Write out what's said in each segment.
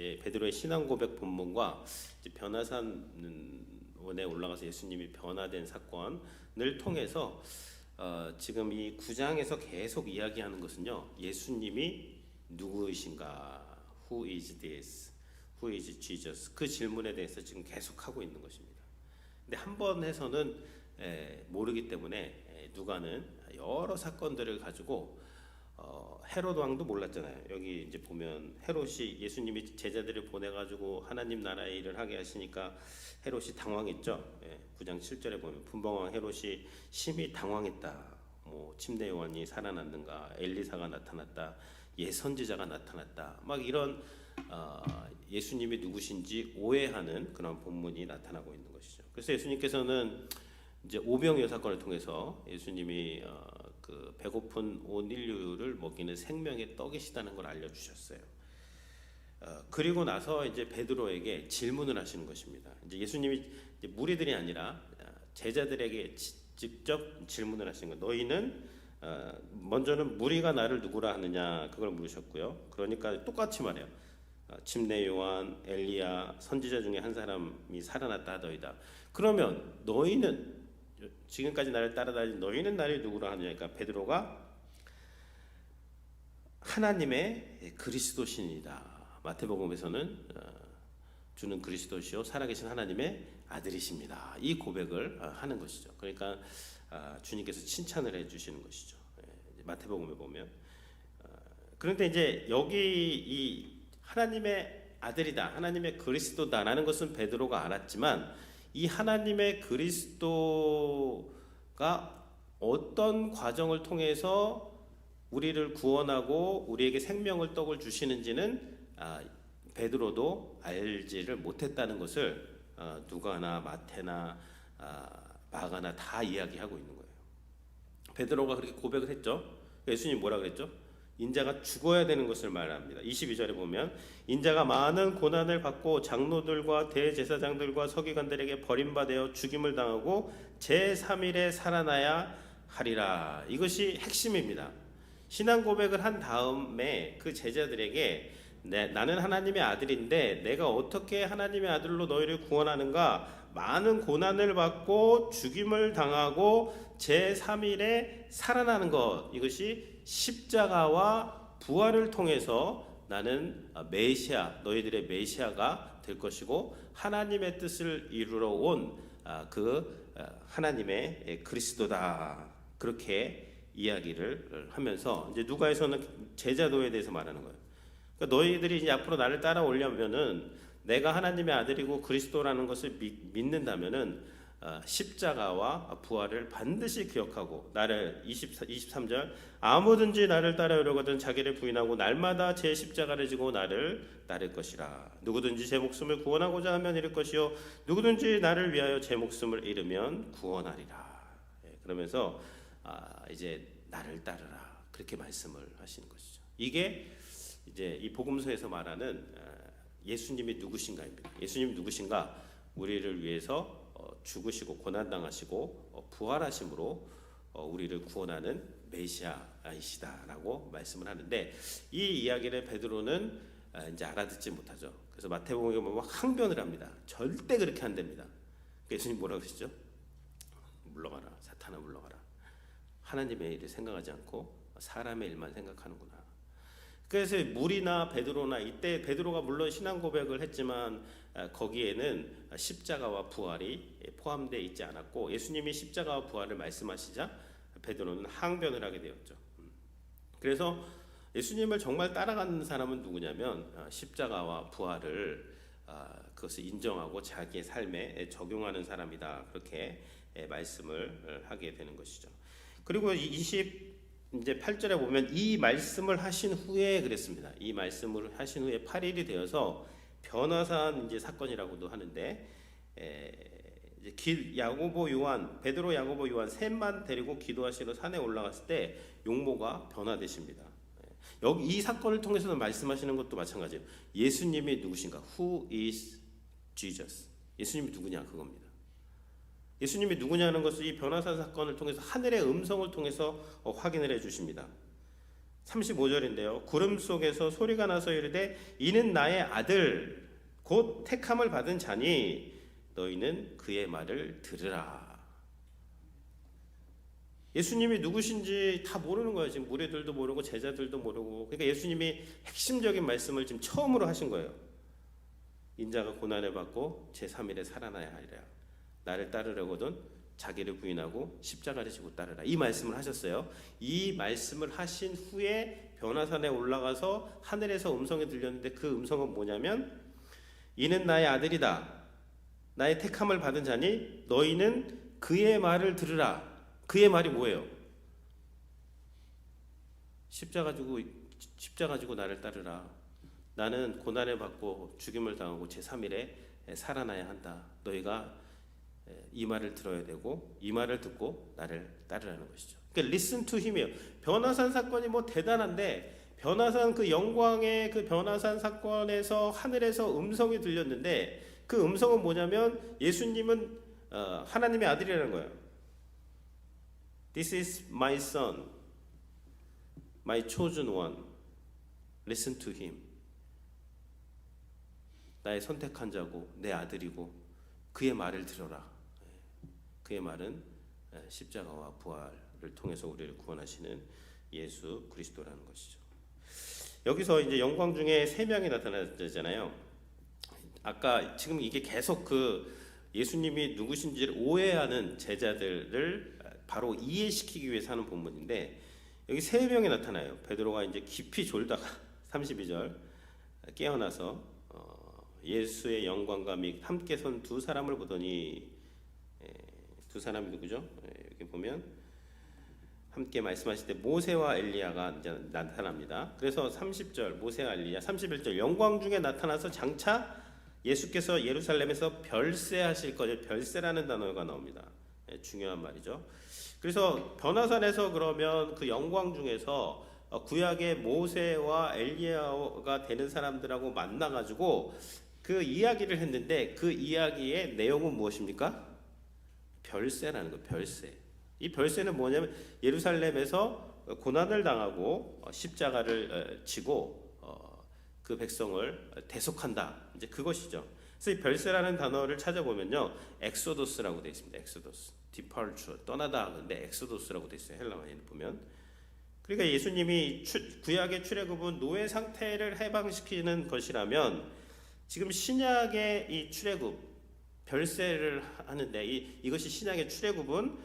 이제 베드로의 신앙 고백 본문과 변화산원에 올라가서 예수님이 변화된 사건을 통해서 어, 지금 이 9장에서 계속 이야기하는 것은요. 예수님이 누구이신가? Who is this? Who is Jesus? 그 질문에 대해서 지금 계속 하고 있는 것입니다. 근데 한 번 해서는 에, 모르기 때문에 에, 누가는 여러 사건들을 가지고 어, 헤롯 왕도 몰랐잖아요. 여기 이제 보면 헤롯이 예수님이 제자들을 보내 가지고 하나님 나라의 일을 하게 하시니까 헤롯이 당황했죠. 예, 9장 7절에 보면 분봉왕 헤롯이 심히 당황했다. 뭐 침례 요한이 살아났는가, 엘리사가 나타났다, 예선지자가 나타났다. 막 이런 어, 예수님이 누구신지 오해하는 그런 본문이 나타나고 있는 것이죠. 그래서 예수님께서는 이제 오병이어 사건을 통해서 예수님이 어, 그 배고픈 온 인류를 먹이는 생명의 떡이시다는 걸 알려주셨어요. 어, 그리고 나서 이제 베드로에게 질문을 하시는 것입니다. 이제 예수님이 이제 무리들이 아니라 어, 제자들에게 지- 직접 질문을 하시는 거. 너희는 어, 먼저는 무리가 나를 누구라 하느냐 그걸 물으셨고요. 그러니까 똑같이 말해요. 어, 침례 요한, 엘리야, 선지자 중에 한 사람이 살아났다 하더이다. 그러면 너희는 지금까지 나를 따라다닌 너희는 나를 누구라 하느냐니까 베드로가 하나님의 그리스도신이다. 마태복음에서는 어, 주는 그리스도시요 살아계신 하나님의 아들이십니다. 이 고백을 어, 하는 것이죠. 그러니까 아, 주님께서 칭찬을 해주시는 것이죠. 예, 마태복음에 보면 어, 그런데 이제 여기 이 하나님의 아들이다, 하나님의 그리스도다라는 것은 베드로가 알았지만 이 하나님의 그리스도가 어떤 과정을 통해서 우리를 구원하고 우리에게 생명을 떡을 주시는지는 아, 베드로도 알지를 못했다는 것을 어, 누가나 마태나 아, 마가나 다 이야기하고 있는 거예요. 베드로가 그렇게 고백을 했죠. 예수님 뭐라 그랬죠? 인자가 죽어야 되는 것을 말합니다. 22절에 보면 인자가 많은 고난을 받고 장로들과 대제사장들과 서기관들에게 버림받아 죽임을 당하고 제3일에 살아나야 하리라. 이것이 핵심입니다. 신앙 고백을 한 다음에 그 제자들에게 내, 나는 하나님의 아들인데 내가 어떻게 하나님의 아들로 너희를 구원하는가? 많은 고난을 받고 죽임을 당하고 제3일에 살아나는 것 이것이 십자가와 부활을 통해서 나는 메시아 너희들의 메시아가 될 것이고 하나님의 뜻을 이루러 온 그 하나님의 그리스도다 그렇게 이야기를 하면서 이제 누가에서는 제자도에 대해서 말하는 거예요. 그러니까 너희들이 이제 앞으로 나를 따라오려면은 내가 하나님의 아들이고 그리스도라는 것을 믿, 믿는다면은 어, 십자가와 부활을 반드시 기억하고 나를 24, 23절 아무든지 나를 따라오려거든 자기를 부인하고 날마다 제 십자가를 지고 나를 따를 것이라. 누구든지 제 목숨을 구원하고자 하면 잃을 것이요. 누구든지 나를 위하여 제 목숨을 잃으면 구원하리라. 예, 그러면서 아, 이제 나를 따르라. 그렇게 말씀을 하시는 것이죠. 이게 이제 이 복음서에서 말하는 어, 예수님이 누구신가입니다. 예수님이 누구신가? 우리를 위해서 어, 죽으시고 고난 당하시고 어, 부활하심으로 어, 우리를 구원하는 메시아이시다라고 말씀을 하는데 이 이야기를 베드로는 아, 이제 알아듣지 못하죠. 그래서 마태복음에 보면 항변을 합니다. 절대 그렇게 안 됩니다. 예수님 뭐라 그러시죠? 물러가라, 사탄아 물러가라. 하나님의 일을 생각하지 않고 사람의 일만 생각하는구나. 그래서 물이나 베드로나 이때 베드로가 물론 신앙 고백을 했지만 아, 거기에는 십자가와 부활이 포함되어 있지 않았고 예수님이 십자가와 부활을 말씀하시자 베드로는 항변을 하게 되었죠. 음. 그래서 예수님을 정말 따라가는 사람은 누구냐면 아, 십자가와 부활을 아, 그것을 인정하고 자기의 삶에 적용하는 사람이다 그렇게 예, 말씀을 하게 되는 것이죠. 그리고 20 이제 8절에 보면 이 말씀을 하신 후에 그랬습니다. 이 말씀을 하신 후에 8일이 되어서 변화산 이제 사건이라고도 하는데 에, 이제 기, 야고보 요한 베드로 야고보 요한 셋만 데리고 기도하시러 산에 올라갔을 때 용모가 변화되십니다. 예. 여기 이 사건을 통해서는 말씀하시는 것도 마찬가지예요. 예수님이 누구신가? Who is Jesus? 예수님이 누구냐 그겁니다. 예수님이 누구냐는 것을 이 변화사 사건을 통해서 하늘의 음성을 통해서 어, 확인을 해 주십니다. 35절인데요. 구름 속에서 소리가 나서 이르되 이는 나의 아들 곧 택함을 받은 자니 너희는 그의 말을 들으라. 예수님이 누구신지 다 모르는 거예요. 지금 무리들도 모르고 제자들도 모르고. 그러니까 예수님이 핵심적인 말씀을 지금 처음으로 하신 거예요. 인자가 고난을 받고 제 3일에 살아나야 하리라. 나를 따르려거든 자기를 부인하고 십자가를 지고 따르라. 이 말씀을 하셨어요. 이 말씀을 하신 후에 변화산에 올라가서 하늘에서 음성이 들렸는데 그 음성은 뭐냐면 이는 나의 아들이다. 나의 택함을 받은 자니 너희는 그의 말을 들으라. 그의 말이 뭐예요? 십자가 지고 십자가 지고 나를 따르라. 나는 고난을 받고 죽임을 당하고 제 3일에 살아나야 한다. 너희가 이 말을 들어야 되고 이 말을 듣고 나를 따르라는 것이죠. 그러니까 listen to him이에요. 변화산 사건이 뭐 대단한데 변화산 그 영광의 그 변화산 사건에서 하늘에서 음성이 들렸는데 그 음성은 뭐냐면 예수님은 어, 하나님의 아들이라는 거예요. This is my son, my chosen one. Listen to him. 나의 선택한 자고 내 아들이고 그의 말을 들어라. 그의 말은 십자가와 부활을 통해서 우리를 구원하시는 예수 그리스도라는 것이죠. 여기서 이제 영광 중에 세 명이 나타나잖아요. 아까 지금 이게 계속 그 예수님이 누구신지를 오해하는 제자들을 바로 이해시키기 위해서 하는 본문인데 여기 세 명이 나타나요. 베드로가 이제 깊이 졸다가 32절 깨어나서 어, 예수의 영광과 및 함께 선 두 사람을 보더니 에, 두 사람이 누구죠? 에, 여기 보면 함께 말씀하실 때 모세와 엘리야가 이제 나타납니다. 그래서 30절 모세와 엘리야, 31절 영광 중에 나타나서 장차 예수께서 예루살렘에서 별세하실 거죠. 별세라는 단어가 나옵니다. 예, 중요한 말이죠. 그래서 변화산에서 그러면 그 영광 중에서 어, 구약의 모세와 엘리야가 되는 사람들하고 만나가지고 그 이야기를 했는데 그 이야기의 내용은 무엇입니까? 별세라는 거, 별세. 이 별세는 뭐냐면 예루살렘에서 고난을 당하고 어, 십자가를 어, 지고 그 백성을 대속한다. 이제 그것이죠. 그래서 이 별세라는 단어를 찾아보면요, 엑소도스라고 되어 있습니다. 엑소도스, departure, 떠나다. 근데 엑소도스라고 되어 있어요. 헬라어에는 보면. 그러니까 예수님이 출, 구약의 출애굽은 노예 상태를 해방시키는 것이라면 지금 신약의 이 출애굽 별세를 하는데 이, 이것이 신약의 출애굽은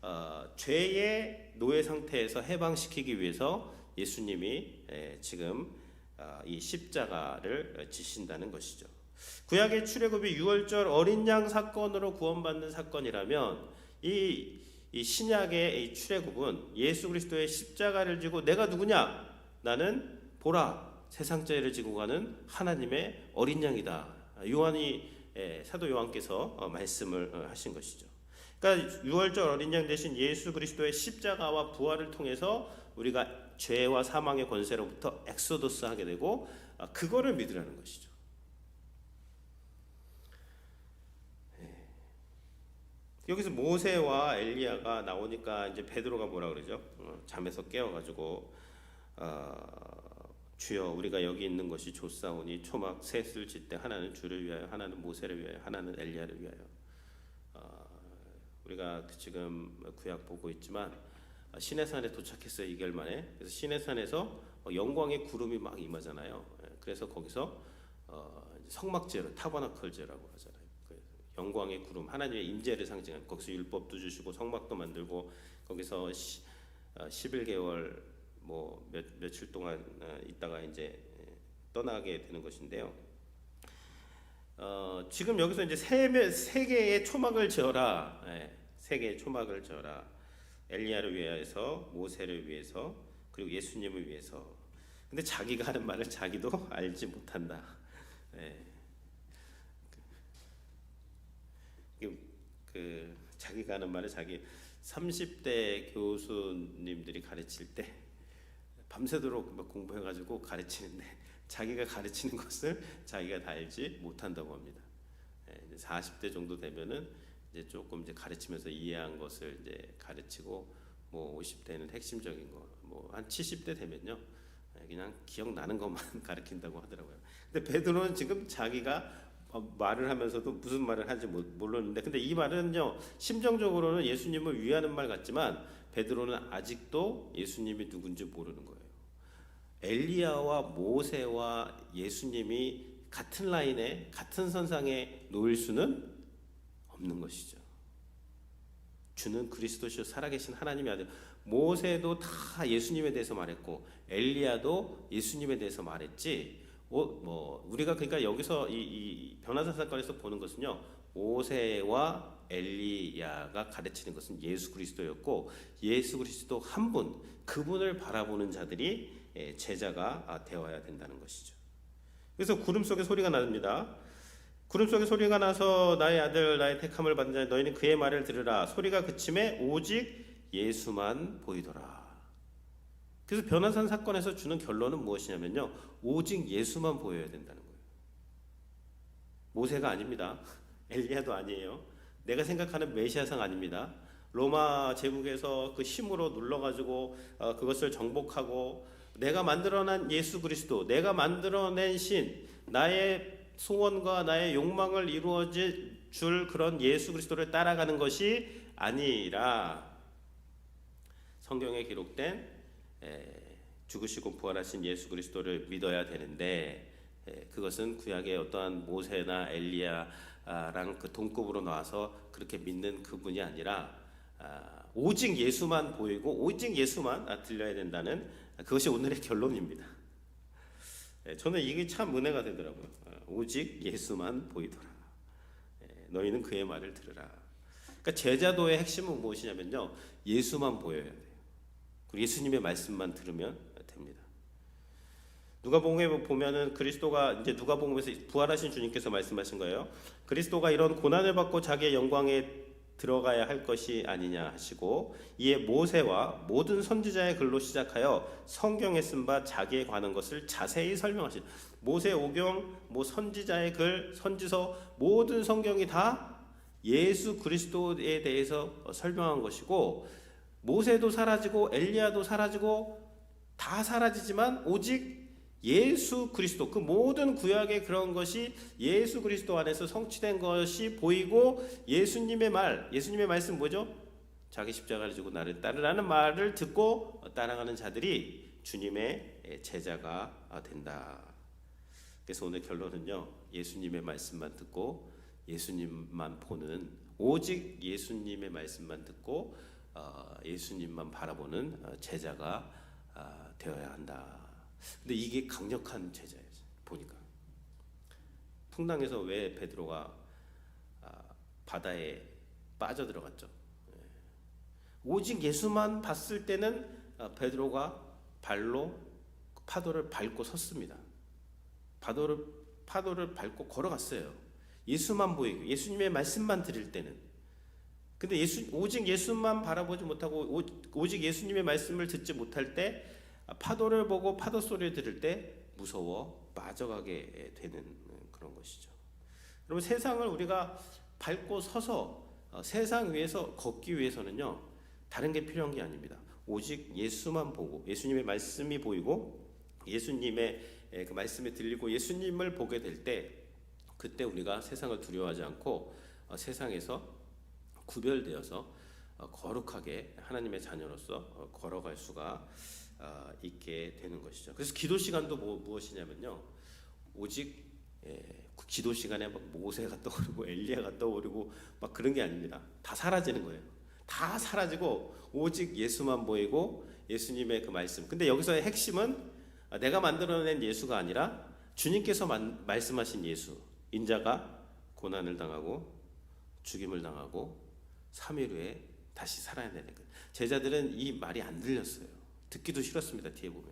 어, 죄의 노예 상태에서 해방시키기 위해서 예수님이 에, 지금 아, 이 십자가를 지신다는 것이죠. 구약의 출애굽이 6월절 어린 양 사건으로 구원받는 사건이라면 이, 이 신약의 이 출애굽은 예수 그리스도의 십자가를 지고 내가 누구냐? 나는 보라 세상 죄를 지고 가는 하나님의 어린 양이다. 요한이 사도 요한께서 어, 말씀을 어, 하신 것이죠. 그러니까 6월절 어린 양 대신 예수 그리스도의 십자가와 부활을 통해서 우리가 죄와 사망의 권세로부터 엑소더스 하게 되고 아, 그거를 믿으라는 것이죠. 예. 여기서 모세와 엘리야가 나오니까 이제 베드로가 뭐라 그러죠? 어, 잠에서 깨어가지고 어, 주여 우리가 여기 있는 것이 좋사오니 초막 셋을 짓때 하나는 주를 위하여 하나는 모세를 위하여 하나는 엘리야를 위하여 어, 우리가 지금 구약 보고 있지만 시내산에 도착했어요 2개월 만에. 그래서 시내산에서 어, 영광의 구름이 막 임하잖아요. 예, 그래서 거기서 어, 성막제로 타버나클제라고 하잖아요. 그 영광의 구름 하나님의 임재를 상징하는 거기서 율법도 주시고 성막도 만들고 거기서 11개월 어, 뭐 몇, 며칠 동안 있다가 이제 예, 떠나게 되는 것인데요. 어, 지금 여기서 이제 세, 세 개의 초막을 지어라. 예, 세 개의 초막을 지어라. 엘리야를 위해서 모세를 위해서 그리고 예수님을 위해서 근데 자기가 하는 말을 자기도 알지 못한다. 네. 그, 그 자기가 하는 말을 자기 30대 교수님들이 가르칠 때 밤새도록 공부해가지고 가르치는데 자기가 가르치는 것을 자기가 다 알지 못한다고 합니다. 네, 40대 정도 되면은 이제 조금 이제 가르치면서 이해한 것을 이제 가르치고 뭐 50대는 핵심적인 거, 뭐뭐한 70대 되면요. 예, 그냥 기억나는 것만 가르친다고 하더라고요. 근데 베드로는 지금 자기가 어, 말을 하면서도 무슨 말을 하는지 모- 모르는데 근데 이 말은요 심정적으로는 예수님을 위하는 말 같지만 베드로는 아직도 예수님이 누군지 모르는 거예요. 엘리야와 모세와 예수님이 같은 라인에 같은 선상에 놓일 수는 없는 것이죠. 주는 그리스도시요 살아계신 하나님의 아들. 모세도 다 예수님에 대해서 말했고 엘리야도 예수님에 대해서 말했지. 어, 뭐 우리가 그러니까 여기서 이, 이 변화사 사건에서 보는 것은요 모세와 엘리야가 가르치는 것은 예수 그리스도였고 예수 그리스도 한 분 그분을 바라보는 자들이 예, 제자가 아, 되어야 된다는 것이죠. 그래서 구름 속에 소리가 납니다. 구름 속에 소리가 나서 나의 아들 나의 택함을 받는 자 너희는 그의 말을 들으라 소리가 그침에 오직 예수만 보이더라. 그래서 변화산 사건에서 주는 결론은 무엇이냐면요. 오직 예수만 보여야 된다는 거예요. 모세가 아닙니다. 엘리야도 아니에요. 내가 생각하는 메시아상 아닙니다. 로마 제국에서 그 힘으로 눌러가지고 어, 그것을 정복하고 내가 만들어낸 예수 그리스도, 내가 만들어낸 신, 나의 소원과 나의 욕망을 이루어질 줄 그런 예수 그리스도를 따라가는 것이 아니라 성경에 기록된 에, 죽으시고 부활하신 예수 그리스도를 믿어야 되는데 에, 그것은 구약의 어떠한 모세나 엘리야랑 그 동급으로 나와서 그렇게 믿는 그분이 아니라 아, 오직 예수만 보이고 오직 예수만 아, 들려야 된다는 그것이 오늘의 결론입니다. 예, 저는 이게 참 은혜가 되더라고요. 어, 오직 예수만 보이더라. 예, 너희는 그의 말을 들으라. 그러니까 제자도의 핵심은 무엇이냐면요. 예수만 보여야 돼요. 그리고 예수님의 말씀만 들으면 됩니다. 누가복음에 보면은 그리스도가 이제 누가복음에서 부활하신 주님께서 말씀하신 거예요. 그리스도가 이런 고난을 받고 자기의 영광에 들어가야 할 것이 아니냐 하시고 이에 모세와 모든 선지자의 글로 시작하여 성경에 쓴 바 자기에 관한 것을 자세히 설명하신 모세 오경 뭐 선지자의 글 선지서 모든 성경이 다 예수 그리스도에 대해서 설명한 것이고 모세도 사라지고 엘리야도 사라지고 다 사라지지만 오직 예수 그리스도 그 모든 구약의 그런 것이 예수 그리스도 안에서 성취된 것이 보이고 예수님의 말 예수님의 말씀 뭐죠? 자기 십자가를 지고 나를 따르라는 말을 듣고 따라가는 자들이 주님의 제자가 된다. 그래서 오늘 결론은요. 예수님의 말씀만 듣고 예수님만 보는 오직 예수님의 말씀만 듣고 어, 예수님만 바라보는 어, 제자가 아, 되어야 한다. 근데 이게 강력한 제자예요. 보니까 풍랑에서 왜 베드로가 아, 바다에 빠져 들어갔죠. 예. 오직 예수만 봤을 때는 아, 베드로가 발로 파도를 밟고 섰습니다. 파도를 파도를 밟고 걸어갔어요. 예수만 보이고 예수님의 말씀만 들을 때는 근데 예수 오직 예수만 바라보지 못하고 오, 오직 예수님의 말씀을 듣지 못할 때 파도를 보고 파도 소리를 들을 때 무서워 빠져가게 되는 그런 것이죠. 여러분 세상을 우리가 밟고 서서 어, 세상 위에서 걷기 위해서는요 다른 게 필요한 게 아닙니다. 오직 예수만 보고 예수님의 말씀이 보이고 예수님의 그 말씀이 들리고 예수님을 보게 될 때 그때 우리가 세상을 두려워하지 않고 어, 세상에서 구별되어서 어, 거룩하게 하나님의 자녀로서 걸어갈 수가 어, 있게 되는 것이죠. 그래서 기도 시간도 뭐, 무엇이냐면요. 오직 예, 기도 시간에 막 모세가 떠오르고 엘리야가 떠오르고 막 그런 게 아닙니다. 다 사라지는 거예요. 다 사라지고 오직 예수만 보이고 예수님의 그 말씀. 근데 여기서의 핵심은 내가 만들어낸 예수가 아니라 주님께서 만, 말씀하신 예수. 인자가 고난을 당하고 죽임을 당하고 3일 후에 다시 살아내는 것. 제자들은 이 말이 안 들렸어요. 듣기도 싫었습니다. 뒤에 보면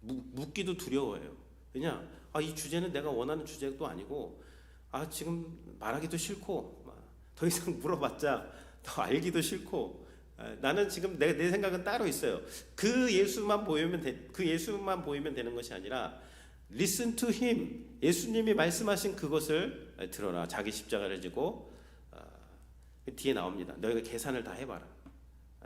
묻, 묻기도 두려워해요. 왜냐? 아, 이 주제는 내가 원하는 주제도 아니고 아 지금 말하기도 싫고 더 이상 물어봤자 더 알기도 싫고 아, 나는 지금 내, 내 생각은 따로 있어요. 그 예수만 보이면 되, 그 예수만 보이면 되는 것이 아니라 listen to him 예수님이 말씀하신 그것을 들어라 자기 십자가를 지고 아, 뒤에 나옵니다. 너희가 계산을 다 해봐라.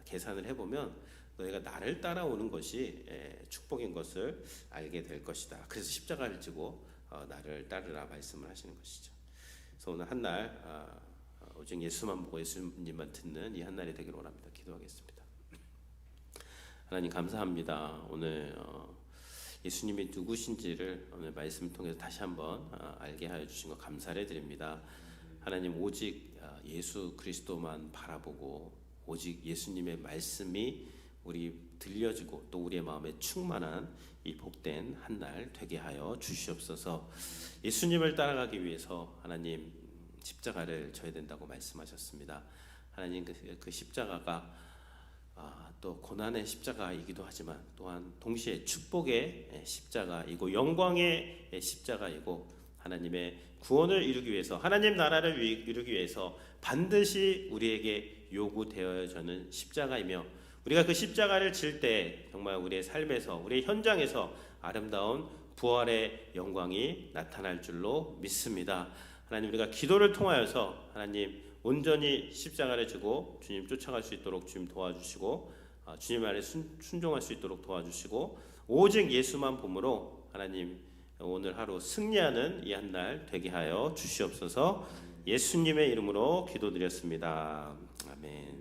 계산을 해보면 너희가 나를 따라오는 것이 예, 축복인 것을 알게 될 것이다. 그래서 십자가를 지고 어, 나를 따르라 말씀을 하시는 것이죠. 그래서 오늘 한날 아, 어, 오직 예수만 보고 예수님만 듣는 이 한날이 되기를 원합니다. 기도하겠습니다. 하나님 감사합니다. 오늘 어, 예수님이 누구신지를 오늘 말씀을 통해서 다시 한번 어, 알게 하여 주신 것 감사를 드립니다. 하나님 오직 어, 예수 그리스도만 바라보고 오직 예수님의 말씀이 우리 들려지고 또 우리의 마음에 충만한 이 복된 한 날 되게 하여 주시옵소서. 예수님을 따라가기 위해서 하나님 음, 십자가를 져야 된다고 말씀하셨습니다. 하나님 그, 그 십자가가 아, 또 고난의 십자가이기도 하지만 또한 동시에 축복의 십자가이고 영광의 십자가이고 하나님의 구원을 이루기 위해서 하나님 나라를 위- 이루기 위해서 반드시 우리에게 요구되어져는 십자가이며 우리가 그 십자가를 질 때 정말 우리의 삶에서 우리의 현장에서 아름다운 부활의 영광이 나타날 줄로 믿습니다. 하나님 우리가 기도를 통하여서 하나님 온전히 십자가를 지고 주님 쫓아갈 수 있도록 주님 도와주시고 아, 주님 안에 순, 순종할 수 있도록 도와주시고 오직 예수만 봄으로 하나님 오늘 하루 승리하는 이 한 날 되게 하여 주시옵소서 예수님의 이름으로 기도드렸습니다. 아멘.